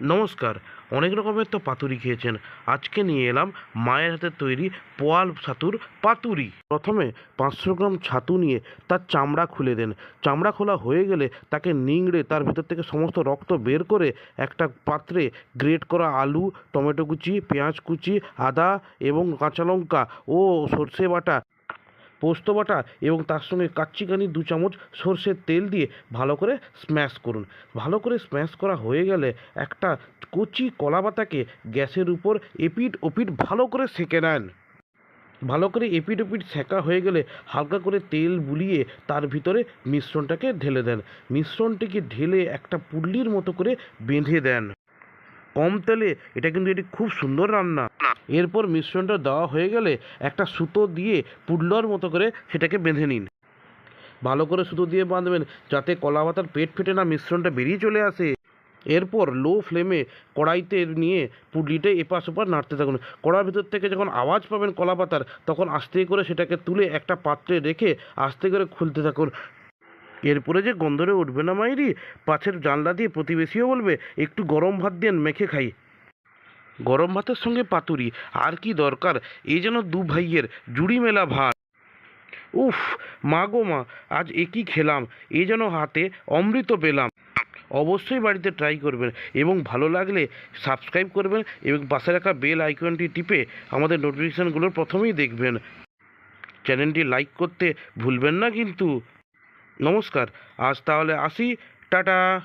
নমস্কার। অনেক রকমের তো পাতুরি খেয়েছেন। আজকে নিয়ে এলাম মায়ের হাতে তৈরি পোয়াল ছাতুর পাতুরি। প্রথমে পাঁচশো গ্রাম ছাতু নিয়ে তার চামড়া খুলে দেন। চামড়া খোলা হয়ে গেলে তাকে নিংড়ে তার ভেতর থেকে সমস্ত রক্ত বের করে একটা পাত্রে গ্রেট করা আলু, টমেটো কুচি, পেঁয়াজ কুচি, আদা এবং কাঁচা লঙ্কা ও সর্ষে বাটা পোস্ত বাটা এবং তার সঙ্গে কাচ্চিকানি দু চামচ সর্ষের তেল দিয়ে ভালো করে স্ম্যাশ করুন। ভালো করে স্ম্যাশ করা হয়ে গেলে একটা কচি কলা পাতাকে গ্যাসের উপর এপিট ওপিট ভালো করে সেঁকে নেন। ভালো করে এপিট ওপিট সেঁকা হয়ে গেলে হালকা করে তেল বুলিয়ে তার ভিতরে মিশ্রণটাকে ঢেলে দেন। মিশ্রণটিকে ঢেলে একটা পুল্লির মতো করে বেঁধে দেন। কম তেলে এটা কিন্তু এটি খুব সুন্দর রান্না। এরপর মিশ্রণটা দেওয়া হয়ে গেলে একটা সুতো দিয়ে পুডলার মতো করে সেটাকে বেঁধে নিন। ভালো করে সুতো দিয়ে বাঁধবেন যাতে কলা পাতার পেট ফেটে না মিশ্রণটা বেরিয়ে চলে আসে। এরপর লো ফ্লেমে কড়াইতে নিয়ে পুডলিটা এপাশ ওপাশ নাড়তে থাকুন। কড়ার ভিতর থেকে যখন আওয়াজ পাবেন কলা পাতার, তখন আস্তে করে সেটাকে তুলে একটা পাত্রে রেখে আস্তে করে খুলতে থাকুন। এরপরে যে গন্ধরে উঠবে না মাইরি পাশের জানলা দিয়ে প্রতিবেশীও বলবে, একটু গরম ভাত দিয়ে মেখে খাই। গরম ভাতের সঙ্গে পাতুরি, আর কি দরকার? এই যেন দু ভাইয়ের জুড়ি মেলা ভাত। উফ, মা গো মা, আজ একই খেলাম? এ যেন হাতে অমৃত পেলাম। অবশ্যই বাড়িতে ট্রাই করবেন এবং ভালো লাগলে সাবস্ক্রাইব করবেন এবং পাশে রাখা বেল আইকনটি টিপে আমাদের নোটিফিকেশানগুলোর প্রথমেই দেখবেন। চ্যানেলটি লাইক করতে ভুলবেন না কিন্তু। নমস্কার, আজ তাহলে আসি, টাটা।